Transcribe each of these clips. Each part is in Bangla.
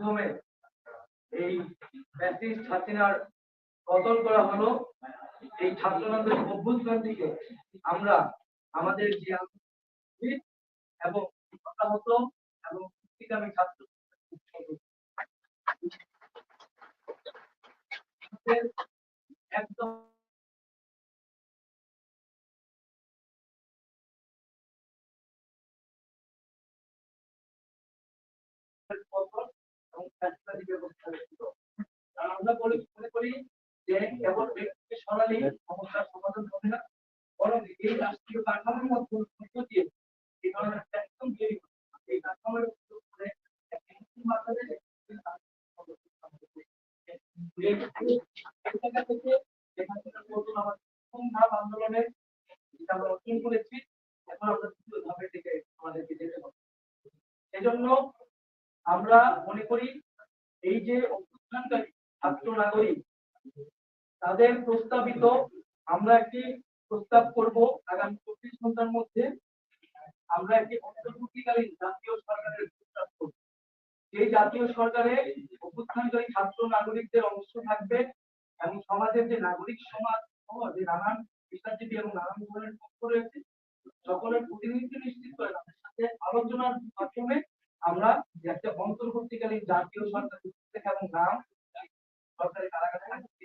মাধ্যমে এই ফ্যাসিস্ট হাসিনার পতন করা হলো। এই ছাত্র আন্দোলন অভ্যুত্থান থেকে আমরা আমাদের যে এবং হতাহত এবং মুক্তিকামী ছাত্র একদম আমরা মনে করি যে কেবল ব্যক্তিকে সরালে সমস্যার সমাধান হবে না বরং এই রাষ্ট্রীয় কাঠামোর মধ্যে মধ্য দিয়ে এই ধরনের প্ল্যাটফর্ম তৈরি করতে হবে। এই কাঠামোর উপরে একটি নতুন মাধ্যমে এই জায়গা থেকে যেখান থেকে নতুন আমাদের প্রথম ধাপ আন্দোলনের যেটা আমরা অর্জন করেছি এখন আমরা দ্বিতীয় ধাপের দিকে আমাদেরকে যেতে হবে সেজন্য আমরা মনে করি এই যে অভ্যুত্থানকারী ছাত্র নাগরিক তাদের প্রস্তাবিত, আমরা একটি প্রস্তাব করব আগামী চব্বিশ ঘণ্টার মধ্যে। আমরা একটি অন্তর্বর্তীকালীন জাতীয় সরকারের প্রস্তাব করব। এই জাতীয় সরকারে অভ্যুত্থানকারী ছাত্র নাগরিকদের অংশ থাকবে এবং সমাজের যে নাগরিক সমাজ যে নানান পেশাজীবী এবং নানান ধরনের পক্ষ রয়েছে, সকলের প্রতিনিধিত্ব নিশ্চিত করে তাদের সাথে আলোচনার মাধ্যমে আমরা একটা অন্তর্বর্তীকালীন জাতীয় সরকার এবং নাম সরকারি কারাগারে থাকবে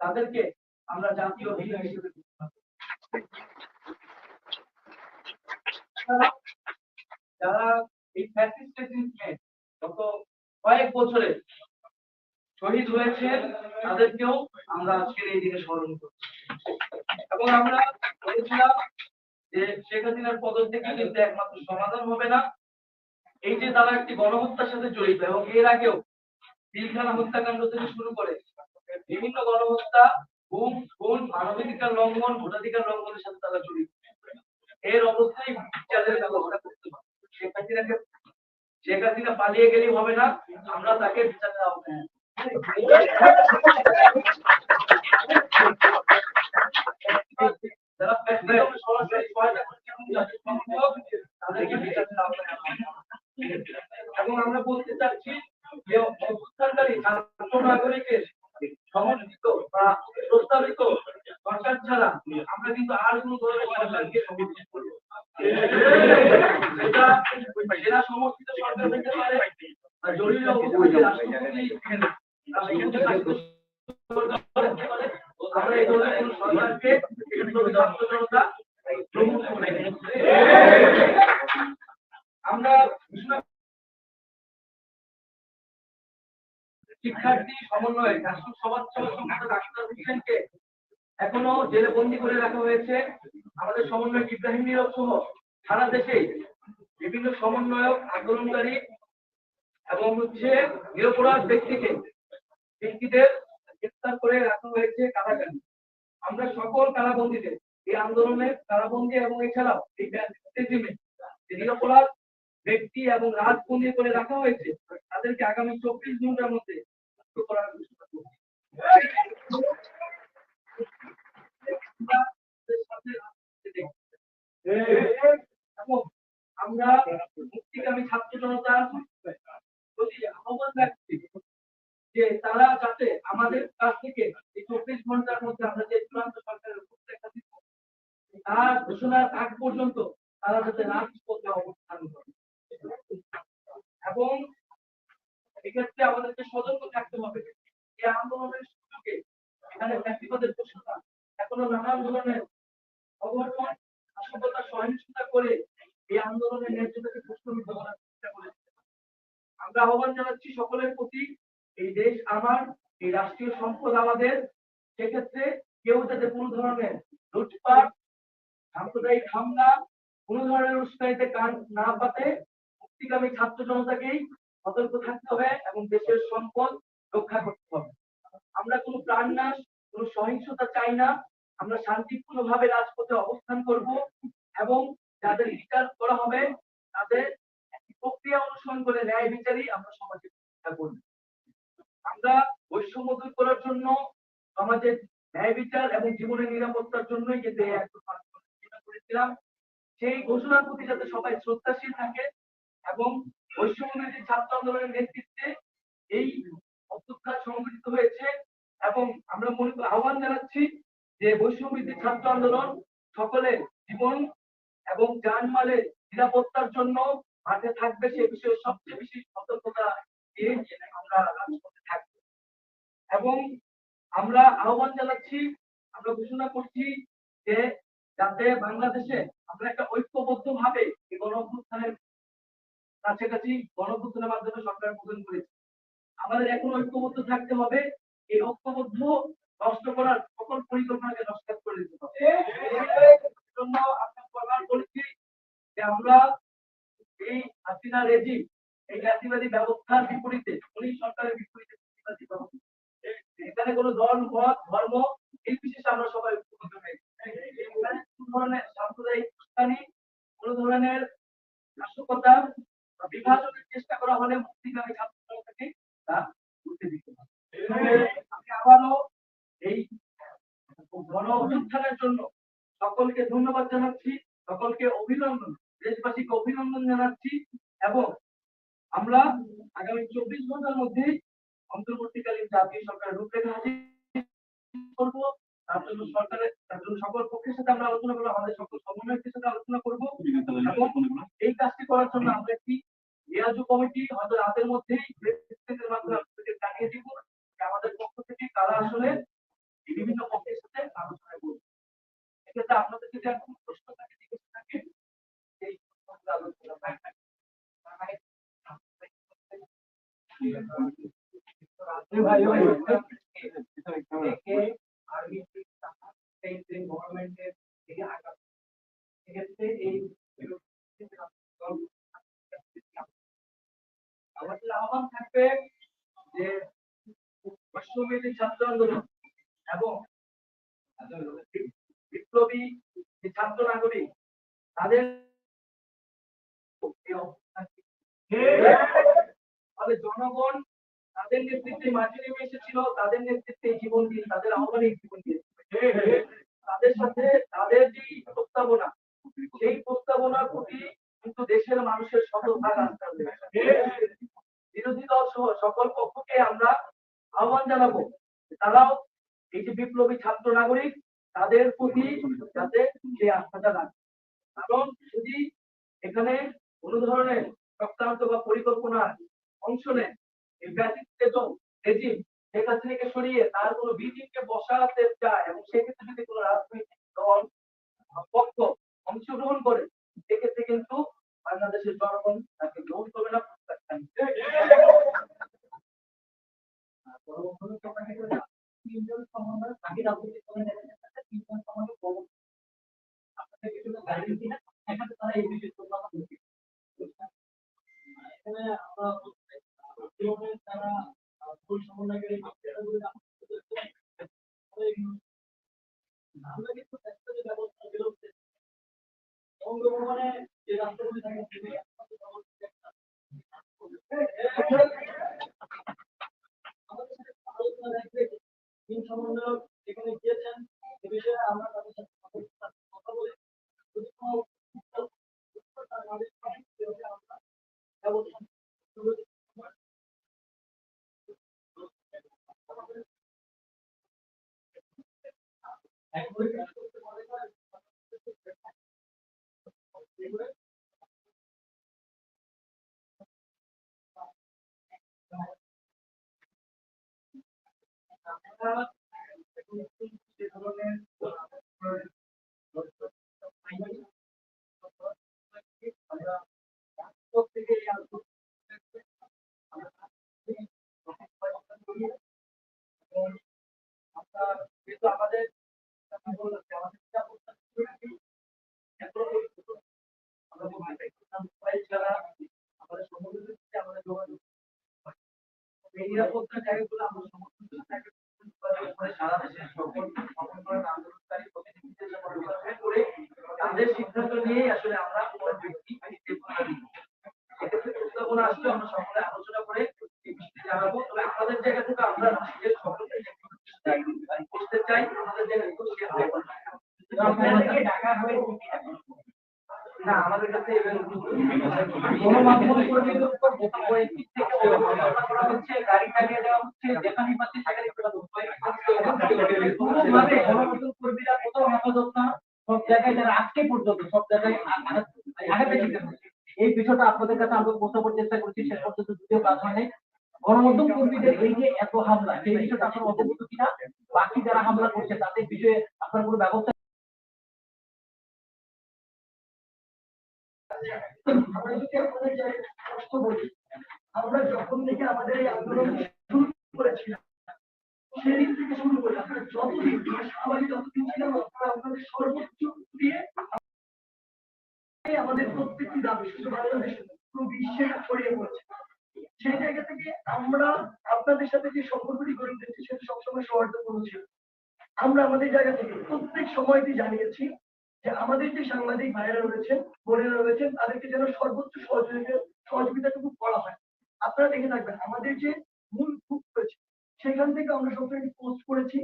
তাদেরকে আমরা জাতীয় বীর হিসেবে যারা এই গত কয়েক বছরে শহীদ হয়েছে তাদেরকেও আমরা আজকের এই দিনে স্মরণ করছি। এবং আমরা বলেছিলাম যে শেখ হাসিনার পদত্যাগ কিন্তু একমাত্র সমাধান হবে না। এই যে তারা একটি গণহত্যার সাথে জড়িত এবং এর আগেও পিলখানা হত্যাকাণ্ড থেকে শুরু করে বিভিন্ন গণহত্যা, খুন খুন, মানবাধিকার লঙ্ঘন, ভোটাধিকার লঙ্ঘনের সাথে তারা জড়িত। এর অবস্থায় বিচারের ব্যবস্থা করতে হবে। শেখ হাসিনাকে পালিয়ে গেলেই হবে না, আমরা তাকে বিচারের আওতায় আনব। যারা প্র্যাকটিক্যালি সরাসরি সহায়তা করছে এবং যাদের সম্ভব তাদেরকে বিচারের আওতায় আনা হবে। এবং আমরা বলতে চাচ্ছি যে অভ্যুত্থানকারী ছাত্র নাগরিকের সমর্থিত বা প্রস্তাবিত সরকার ছাড়া আমরা কিন্তু আর কোনো ধরনের সরকারকে সমর্থন করব না। সেটা সেনা সমর্থিত সরকার হতে পারে আর জরুরি অবস্থায় রাষ্ট্রপতি রাষ্ট্রপতি শাসিত সরকার হতে পারে। আমরা এই ধরনের কোনো সরকারকে বিপ্লবী ছাত্র জনতা গ্রহণ করে না। আমরা ঘোষণা শিক্ষার্থী সমন্বয়ে রাষ্ট্র সমাজ সংস্থা ডাক্তার হোসেনকে এখনও জেলে বন্দি করে রাখা হয়েছে। আমাদের সমন্বয়ক ইব্রাহিম নীরব সহ সারা দেশে বিভিন্ন সমন্বয়ক, আন্দোলনকারী এবং হচ্ছে নিরপরাধ ব্যক্তিকে ব্যক্তিদের গ্রেফতার করে রাখা হয়েছে কারাগারে। আমরা সকল কারাবন্দীদের এই আন্দোলনে কারাবন্দী এবং এছাড়াও এই নিরপরাধ ব্যক্তি এবং রাজবন্দী করে রাখা হয়েছে, তাদেরকে আগামী চব্বিশ ঘণ্টার মধ্যে আমরা মুক্তিকামী ছাত্র জনতার প্রতি আহ্বান রাখছি যে তারা যাতে আমাদের কাছ থেকে এই চব্বিশ ঘণ্টার মধ্যে আমরা যে চূড়ান্ত সরকারের রূপরেখা দিব তার ঘোষণার আগ পর্যন্ত তারা যাতে রাজপথে অবস্থান করে এবং এক্ষেত্রে আমাদেরকে সতর্ক থাকতে হবে এই আন্দোলনের সুযোগে এখানে ব্যক্তিগতের প্রশ্নতা এখনও নানান ধরনের অঘটন নাশকতা সহিংসতা করে এই আন্দোলনের ন্যায্যতাকে প্রশ্নবিদ্ধ করার চেষ্টা করেছে। আমরা আহ্বান জানাচ্ছি সকলের প্রতি, এই দেশ আমার, এই রাষ্ট্রীয় সম্পদ আমাদের, সেক্ষেত্রে কেউ যাতে কোনো ধরনের লুটপাট, সাম্প্রদায়িক হামলা, কোনো ধরনের উস্কানিতে কান না পাতে, মুক্তিকামী ছাত্র জনতাকেই সতর্ক থাকতে হবে এবং দেশের সম্পদ রক্ষা করতে হবে। আমরা কোনো প্রাণনাশ, কোনো সহিংসতা চাই না। আমরা শান্তিপূর্ণ শান্তিপূর্ণভাবে রাজপথে অবস্থান করব এবং যাদের বিচার করা হবে, তাদের প্রক্রিয়া অনুসরণ করে ন্যায় বিচারই আমরা সমাজে প্রতিষ্ঠা করব। আমরা বৈষম্য দূর করার জন্য, সমাজের ন্যায় বিচার এবং জীবনের নিরাপত্তার জন্যই কিন্তু এই করেছিলাম, সেই ঘোষণার প্রতি যাতে সবাই শ্রদ্ধাশীল থাকে এবং বৈষম্যবিরোধী ছাত্র আন্দোলনের নেতৃত্বে এই অভ্যুত্থান সংগঠিত হয়েছে এবং আমরা মনে আহ্বান জানাচ্ছি যে বৈষম্যবিরোধী ছাত্র আন্দোলন সকলের জীবন এবং জানমালের নিরাপত্তার জন্য মাঠে থাকবে, সে বিষয়ে সবচেয়ে বেশি সতর্কতা দিয়ে আমরা রাজপথে থাকব। এবং আমরা আহ্বান জানাচ্ছি, আমরা ঘোষণা করছি যে যাতে বাংলাদেশে আমরা একটা ঐক্যবদ্ধ ভাবে এই অভ্যুত্থানের কাছাকাছি গণ মাধ্যমে সরকার গঠন করেছে। আমাদের এখন ঐক্যবদ্ধ থাকতে হবে, এই ঐক্যবদ্ধ নষ্ট করার সকল পরিকল্পনাকে নষ্ট করে দিতে হবে। যে আমরা এই হাসিনা রেজিম এই জাতিবাদী ব্যবস্থার বিপরীতে সরকারের বিপরীতে এখানে কোনো দল ধর্ম, এই বিশেষে আমরা সবাই ঐক্যবদ্ধ হয়েছি ধরনের সাম্প্রদায়িক উস্কানি কোনো ধরনের নাশকতা বা বিভাজনের চেষ্টা করা হলে মুক্তিকামী ছাত্র থেকে তা করতে দিতে হবে আমি আবারও এই গণ অভ্যুত্থানের জন্য সকলকে ধন্যবাদ জানাচ্ছি সকলকে অভিনন্দন দেশবাসীকে অভিনন্দন জানাচ্ছি এবং আমরা আগামী চব্বিশ ঘণ্টার মধ্যে অন্তর্বর্তীকালীন জাতীয় সরকারের তার তার রাতের মধ্যেই জানিয়ে দিব আমাদের পক্ষ থেকে কারা আসলে বিভিন্ন পক্ষের সাথে আলোচনা করবে এক্ষেত্রে আপনাদের যদি আর প্রশ্ন থাকে, জিজ্ঞাসা থাকে, সেই আলোচনা আহ্বান থাকবে যে পশ্চিমবঙ্গের ছাত্র আন্দোলন এবং বিপ্লবী যে ছাত্র নাগরিক তাদের জনগণ তাদের নেতৃত্বে মাঝে নেমে এসেছিল, তাদের নেতৃত্বে জীবন দিয়ে, তাদের আহ্বানে জীবন দিয়ে। তাদের সাথে তাদের যে প্রস্তাবনা, সেই প্রস্তাবনার প্রতি কিন্তু দেশের মানুষের শতভাগ বিরোধী দল সহ সকল পক্ষকে আমরা আহ্বান জানাব তারাও এই যে বিপ্লবী ছাত্র নাগরিক, তাদের প্রতি যাতে সেই আস্থাটা রাখে। কারণ যদি এখানে কোনো ধরনের চক্রান্ত বা পরিকল্পনা অংশ নেয় এই ব্যতীত রেজিম শেখ হাসিনাকে সরিয়ে তার কোনো বিজিকে বসাতে চায় এবং সেক্ষেত্রে যদি কোনো রাজনৈতিক দল পক্ষ অংশগ্রহণ করে সেক্ষেত্রে কিন্তু বাংলাদেশের জনগণ তাকে গ্রহণ করবে না, প্রত্যাখ্যান রাজনৈতিক দলের কিছু তারা এই বিষয়ে কথা আমরা বঙ্গভবনে যে সমন্বয়ক যেখানে গিয়েছেন এ বিষয়ে আমরা তাদের সাথে কথা বলে। যদি কোনো উত্তর- উত্তর তার আমাদের পাই, সেভাবে আমরা ব্যবস্থা শুরু করতে পারি। একবারে কাজ করতে পারে না, এগুলো আমরা এখন একটু যে ধরনের আমরা প্রত্যেকে এই আলোচনা আমরা এবং আমরা যেহেতু আমাদের আমাদের যেটা প্রত্যাশা করে রাখি, এখনও পর্যন্ত আমরা বলতে চাই, সবাই যারা আমাদের সংগঠনের সাথে আমাদের যোগাযোগ এই নিরাপত্তার জায়গাগুলো আমরা সমর্থন করে সারা দেশের সকল সকল ধরনের আন্দোলনকারী প্রতিনিধিদের সাথে পরিকল্পনা করে তাদের সিদ্ধান্ত নিয়েই আসলে আমরা কোনো ব্যক্তি স্টেপ নিই এক্ষেত্রে প্রস্তাবনা আসলে আমরা সকলে আলোচনা করে এই বিষয়টি জানাব তবে আমাদের জায়গা থেকে আমরা নিজের সকলকে করতে চাই আমাদের জায়গা থেকে শেয়ার করব আপনাদেরকে ডাকা হবে না না সব জায়গায় যারা আজকে পর্যন্ত এই বিষয়টা আপনাদের কাছে আমরা পৌঁছাবার চেষ্টা করছি শেষ পর্যন্ত যদিও কাজ হয় গণমাধ্যম কর্মীদের এই যে এত হামলা, সেই বিষয়টা আপনারা অবগত কিনা? বাকি যারা হামলা করছে, তাদের বিষয়ে কোনো ব্যবস্থা আমরা যখন থেকে আমাদের এই আন্দোলন শুরু করেছিলাম, সেদিন থেকে শুরু করে যতদিন সবাই যতদিন ছিলাম, আপনারা আপনাদের সর্বোচ্চ দিয়ে আমাদের প্রত্যেকটি দাবি, শুধু পুরো বিশ্বে ছড়িয়ে পড়েছে। সেই জায়গা থেকে আমরা আপনাদের সাথে যে সম্পর্কটি গড়ে উঠেছি, সেটা সবসময় সৌহার্দ্যপূর্ণ ছিল। আমরা আমাদের জায়গা থেকে প্রত্যেক সময়টি জানিয়েছি যে আমাদের যে সাংবাদিক ভাইয়েরা রয়েছেন, বোনেরা রয়েছেন, তাদেরকে যেন সর্বোচ্চ সহযোগিতা, সহযোগিতাটুকু করা হয়। আপনারা দেখে থাকবেন, আমাদের যে মূল গ্রুপ রয়েছে, সেখান থেকে আমরা সবসময় পোস্ট করেছি।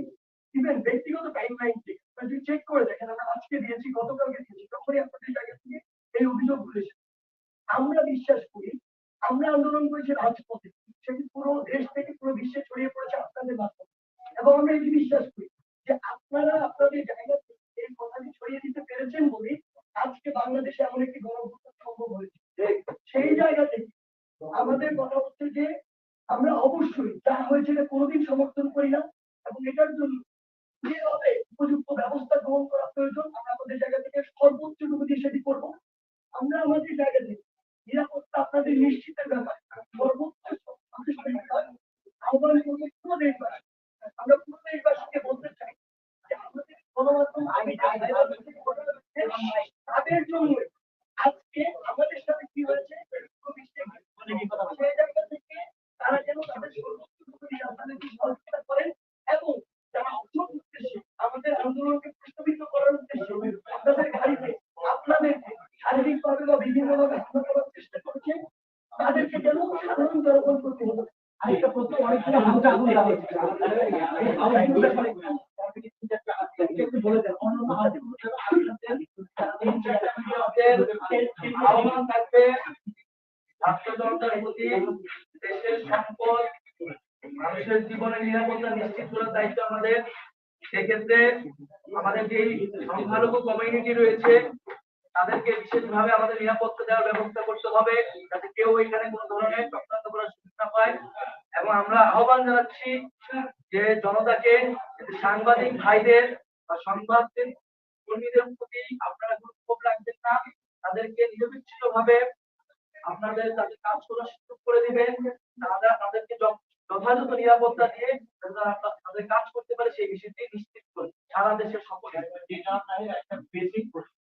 ইভেন ব্যক্তিগত টাইম লাইন থেকে যদি চেক করে দেখেন, আমরা আজকে দিয়েছি, গতকালকে দিয়েছি, তখনই আপনাদের জায়গা থেকে এই অভিযোগ তুলেছে আমরা বিশ্বাস করি, আমরা আন্দোলন করেছি রাজপথে, সেটি পুরো দেশ থেকে পুরো বিশ্বে ছড়িয়ে পড়েছে আপনাদের মাধ্যমে। এবং আমরা এটি বিশ্বাস করি যে আপনারা আপনাদের জায়গা এই কথাটি ছড়িয়ে দিতে পেরেছেন বলেই আজকে বাংলাদেশে এমন একটি গণভোট সম্ভব হয়েছে। সেই জায়গা আমাদের কথা যে আমরা অবশ্যই যা হয়েছে কোনোদিন সমর্থন করি এবং এটার জন্য যেভাবে উপযুক্ত ব্যবস্থা গ্রহণ করা প্রয়োজন, আমরা আমাদের জায়গা থেকে সর্বোচ্চটুকু দিয়ে সেটি করব। আমরা আমাদের জায়গা নিরাপত্তা আপনাদের নিশ্চিতের ব্যাপারে। আমরা পুরো দেশবাসীকে বলতে চাই যে আমাদের গণমাধ্যম আগে তাদের জন্য আমাদের আন্দোলনকে প্রস্তাবিত করার উদ্দেশ্যে আপনাদের গাড়িতে আপনাদেরকে শারীরিকভাবে বা বিভিন্নভাবে চেষ্টা করছে তাদেরকে যেন সাধারণ জনগণ করতে হবে আরেকটা প্রশ্ন অনেকগুলো হামলা আগুন দেওয়া হচ্ছে এই আগুনগুলোর ব্যাপারে একটু- একটু বলে দেন অন্য আহ্বান থাকবে ছাত্র মানুষের জীবনের নিরাপত্তা নিশ্চিত করার দায়িত্ব আমাদের। সেক্ষেত্রে আমাদের যে সংখ্যালঘু কমিউনিটি রয়েছে, তাদেরকে বিশেষভাবে আমাদের নিরাপত্তা দেওয়ার ব্যবস্থা করতে হবে, যাতে কেউ এখানে কোনো ধরনের চক্রান্ত করার সুযোগ না পায়। এবং আমরা আহ্বান জানাচ্ছি যে জনতাকে সাংবাদিক ভাইদের বা সংবাদ কর্মীদের প্রতি আপনারা কোনো ক্ষোভ রাখবেন না, তাদেরকে নিরবিচ্ছিন্ন ভাবে আপনাদের তাদের কাজ করার সুযোগ করে দিবেন। তারা তাদেরকে যথাযথ নিরাপত্তা দিয়ে তাদের কাজ করতে পারে, সেই বিষয়টি নিশ্চিত করে সারা দেশের সকলে। একটা বেসিক প্রশ্ন।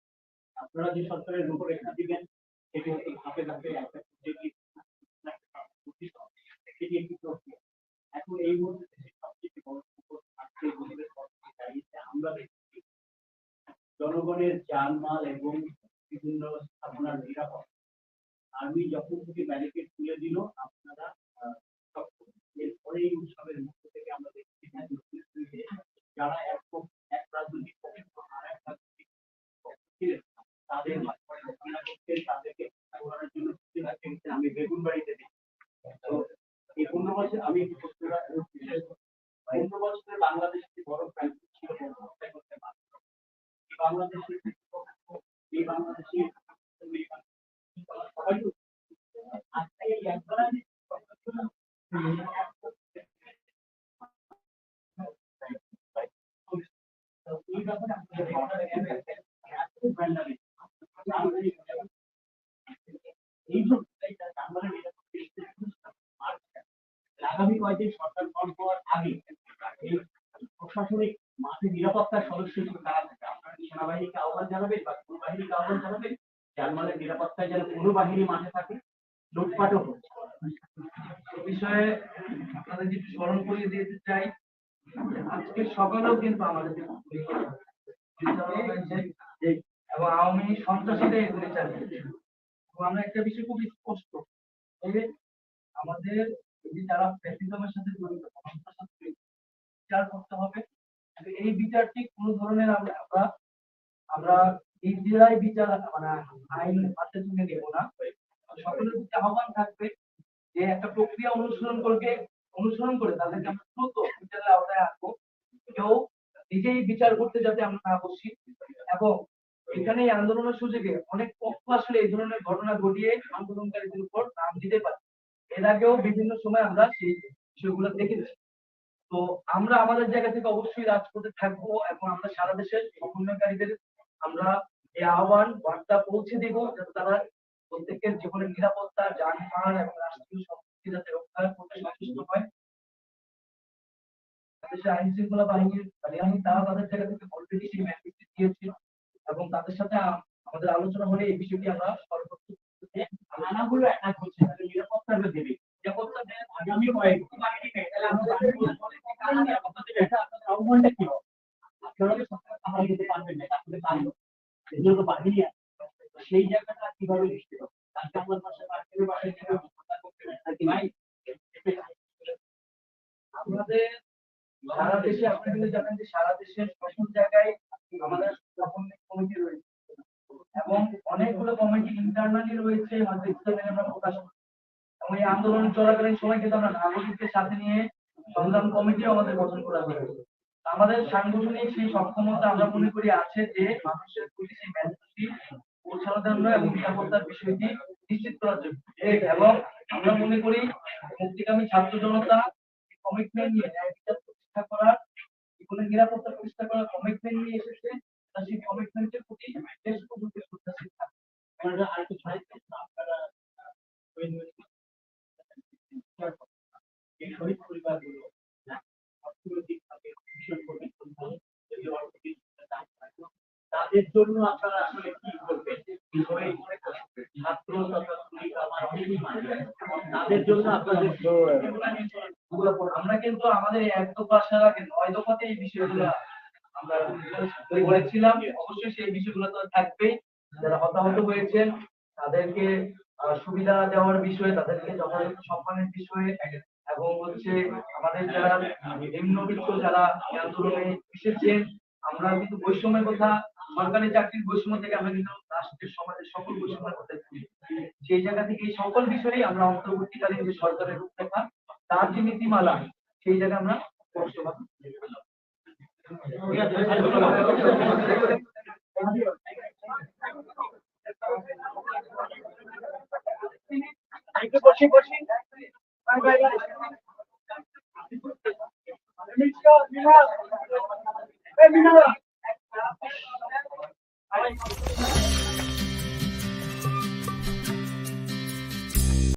আপনারা যে সরকারের রূপরেখা দিবেন, সেটি হচ্ছে ধাপে ধাপে একটা সেটি একটি প্রক্রিয়া। এখন এই মুহূর্তে সবচেয়ে আমরা দেখছি, জনগণের জানমাল এবং বিভিন্ন স্থাপনার নিরাপত্তা আর্মি যখন থেকে ব্যারিকেড তুলে দিল, আপনারা। এরপরে এই উৎসবের মধ্য থেকে আমরা দেখছি যে যে যারা এক এক রাজনৈতিক পক্ষ আর এক রাজনৈতিক পক্ষ ছিলেন, তাদের মোকাবিলা করতে তাদেরকে করার জন্য আমি বেগুন বাড়িতে তো এই পনেরো বছর আমি একটু পনেরো বছরে বাংলাদেশে বড় ক্রাইসিস ছিল বাংলাদেশের এই বাংলাদেশের এই জন্য আগামী কয়েকদিন সরকার গঠন হওয়ার আগে এই প্রশাসনিক মাঠে নিরাপত্তার সদস্য হিসেবে তারা থাকে। আপনারা সেনাবাহিনীকে আহ্বান জানাবেন বা কোন বাহিনীকে আহ্বান জানাবেন? জানমালের নিরাপত্তায় যেন কোনো বাহিনী মাঠে থাকে লুটপাটও হচ্ছে বিষয়ে আপনাদের কিছু স্মরণ করিয়ে দিতে চাই। আজকে সকালেও কিন্তু আমাদের এবং আওয়ামী সন্ত্রাসীরা এগুলি চালিয়েছে আমরা একটা বিষয় খুব স্পষ্ট যে আমাদের যে যারা ফ্যাসিজমের সাথে জড়িত, বিচার করতে হবে। এই বিচারটি কোনো ধরনের আমরা আমরা নিজেরাই বিচার মানে আইন হাতে তুলে নেব না। সকলের প্রতি আহ্বান থাকবে যে একটা প্রক্রিয়া অনুসরণ করবে অনুসরণ করে তাদেরকে আমরা দ্রুত বিচারের আওতায় আনব। কেউ নিজেই বিচার করতে যাতে আমরা না বসি। এবং এখানে এই আন্দোলনের সুযোগে অনেক পক্ষ আসলে এই ধরনের ঘটনা ঘটিয়ে আন্দোলনকারীদের উপর নাম দিতে পারে। এর আগেও বিভিন্ন সময় আমরা সেই বিষয়গুলো দেখেছি। তো আমরা আমাদের জায়গা থেকে অবশ্যই রাজপথে থাকব এবং আমরা সারা দেশের সমন্বয়কারীদের আমরা এই আহ্বান বার্তা পৌঁছে দেব যাতে তারা প্রত্যেকের জীবনের নিরাপত্তা, যানবাহন এবং রাষ্ট্রীয় সম্পত্তি যাতে রক্ষা করতে সচেষ্ট হয় দেশের আইন শৃঙ্খলা বাহিনীর বাহিনী, তারা তাদের জায়গা থেকে অলরেডি সেই এবং তাদের সাথে আমাদের আলোচনা হলে এই বিষয়টি আমরা সর্বোচ্চ থানাগুলো অ্যাটাক হচ্ছে তাহলে নিরাপত্তাটা দেবে নিরাপত্তা দেন আগামী কয়েক তাহলে আমাদের নিরাপত্তা আহ্বানটা কি হবে? আপনারা তো সরকার পাহারা দিতে পারবেন না। এজন্য তো সেই জায়গাটা কীভাবে নিশ্চিত হবে? আমার করতে নাকি ভাই? আমাদের সারা দেশে, আপনি জানেন যে সারা দেশের সকল জায়গায় আমাদের কমিটি রয়েছে। এবং অনেকগুলো কমিটি ইন্টারনালি রয়েছে, হয়তো ইসলামে আমরা প্রকাশ। এবং এই আন্দোলন চলাকালীন সময় কিন্তু আমরা নাগরিকদের সাথে নিয়ে সংগ্রাম কমিটিও আমাদের গঠন করা হয়েছে। আমাদের সাংগঠনিক সেই সক্ষমতা আমরা মনে করি আছে যে মানুষের প্রতি সেই মেসেজটি পৌঁছানোর জন্য এবং নিরাপত্তার বিষয়টি নিশ্চিত করার জন্য এবং আমরা মনে করি মুক্তিকামী ছাত্র জনতা কমিটমেন্ট নিয়ে ন্যায় বিচার প্রতিষ্ঠা করার, জীবনের নিরাপত্তা প্রতিষ্ঠা করার কমিটমেন্ট নিয়ে এসেছে তা সেই কমিটমেন্টের প্রতি দেশ পর্যন্ত শ্রদ্ধাশীল থাকবে। আপনারা আরেকটু ছড়াই আপনারা এই শহীদ পরিবারগুলো অর্থনৈতিকভাবে ভীষণ পরিবর্তন যদি অর্থনৈতিক দাম থাকে, তাদের জন্য আপনারা আসলে কি করবেন? ছাত্র তথা আমার অনেকেই তাদের জন্য আপনাদের আমরা কিন্তু আমাদের এক দফা আসার আগে নয় দফাতে এই বিষয়গুলো আমরা বলেছিলাম অবশ্যই সেই বিষয়গুলো তো থাকবেই যারা হতাহত হয়েছেন তাদেরকে সুবিধা দেওয়ার বিষয়ে তাদেরকে যথাযথ সম্মানের বিষয়ে এবং হচ্ছে আমাদের যারা নিম্নবিত্ত যারা আন্দোলনে এসেছেন আমরা কিন্তু বৈষম্যের কথা সরকারি চাকরির বৈষম্য থেকে আমরা কিন্তু রাষ্ট্রের সমাজের সকল বৈষম্যের কথা বলি সেই জায়গা থেকে এই সকল বিষয়েই আমরা অন্তর্বর্তীকালীন যে সরকারের রূপরেখা, তার যে নীতিমালা, সেই জায়গায় আমরা স্পষ্টভাবে বসি বসি মিনা Thank you.